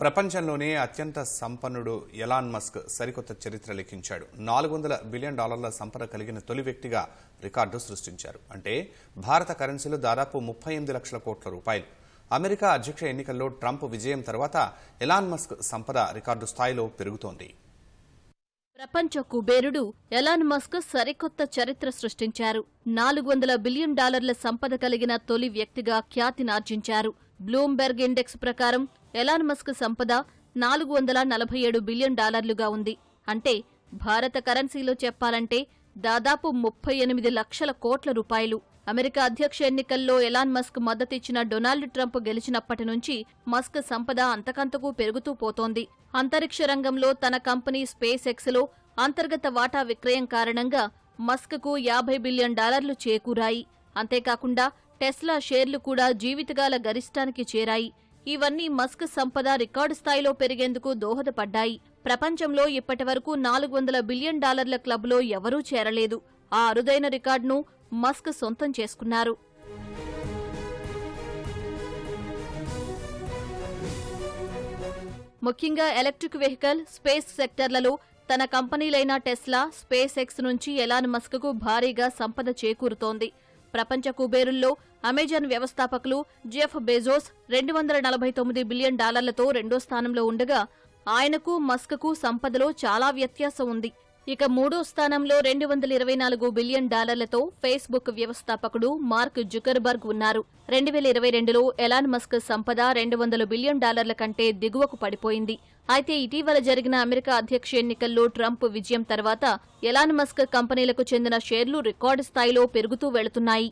ప్రపంచంలోనే అత్యంత సంపన్నుడు ఎలాన్ మస్క్ సరికొత్త చరిత్ర లిఖించాడు నాలుగు వందల బిలియన్ డాలర్ల సంపద కలిగిన తొలి వ్యక్తిగా రికార్డు సృష్టించారు. అంటే భారత కరెన్సీలో దాదాపు ముప్పై ఎనిమిది లక్షల కోట్ల రూపాయలు. అమెరికా అధ్యక్ష ఎన్నికల్లో ట్రంప్ విజయం తర్వాత ఎలాన్ మస్క్ సంపద రికార్డు స్థాయిలో పెరుగుతోంది. ప్రపంచ కుబేరుడు ఎలాన్ మస్క్ సరికొత్త చరిత్ర సృష్టించారు. నాలుగు వందల బిలియన్ డాలర్ల సంపద కలిగిన తొలి వ్యక్తిగా ఖ్యాతినార్జించారు బ్లూంబెర్గ్ ఇండెక్స్ ప్రకారం ఎలాన్ మస్క్ సంపద నాలుగు వందల నలభై ఏడు బిలియన్ డాలర్లుగా ఉంది. అంటే భారత కరెన్సీలో చెప్పాలంటే దాదాపు ముప్పై ఎనిమిది లక్షల కోట్ల రూపాయలు. అమెరికా అధ్యక్ష ఎన్నికల్లో ఎలాన్ మస్క్ మద్దతిచ్చిన డొనాల్డ్ ట్రంప్ గెలిచినప్పటి నుంచి మస్క్ సంపద అంతకంతకు పెరుగుతూ పోతోంది. అంతరిక్ష రంగంలో తన కంపెనీ స్పేస్ ఎక్స్లో అంతర్గత వాటా విక్రయం కారణంగా మస్క్కు యాభై బిలియన్ డాలర్లు చేకూరాయి. అంతేకాకుండా టెస్లా షేర్లు కూడా జీవితకాల గరిష్టానికి చేరాయి. ఇవన్నీ మస్క్ సంపద రికార్డు స్థాయిలో పెరిగేందుకు దోహదపడ్డాయి. ప్రపంచంలో ఇప్పటివరకు నాలుగు వందల బిలియన్ డాలర్ల క్లబ్లో ఎవరూ చేరలేదు. ఆ అరుదైన రికార్డును మస్క్ సొంతం చేసుకున్నారు. ముఖ్యంగా ఎలక్ట్రిక్ వెహికల్ స్పేస్ సెక్టర్లలో తన కంపెనీలైన టెస్లా స్పేస్ ఎక్స్ నుంచి ఎలాన్ మస్క్కు భారీగా సంపద చేకూరుతోంది. ప్రపంచ కుబేరుల్లో అమెజాన్ వ్యవస్థాపకులు జెఫ్ బెజోస్ రెండు వందల నలభై తొమ్మిది బిలియన్ డాలర్లతో రెండో స్థానంలో ఉండగా ఆయనకు మస్క్కు సంపదలో చాలా వ్యత్యాసం ఉంది. ఇక మూడో స్థానంలో రెండు వందల ఇరవై నాలుగు బిలియన్ డాలర్లతో ఫేస్బుక్ వ్యవస్థాపకుడు మార్క్ జుకర్బర్గ్ ఉన్నారు. రెండు వేల ఇరవై రెండులో ఎలాన్ మస్క్ సంపద రెండు వందల బిలియన్ డాలర్ల కంటే దిగువకు పడిపోయింది. అయితే ఇటీవల జరిగిన అమెరికా అధ్యక్ష ఎన్నికల్లో ట్రంప్ విజయం తర్వాత ఎలాన్ మస్క్ కంపెనీలకు చెందిన షేర్లు రికార్డు స్థాయిలో పెరుగుతూ వెళుతున్నాయి.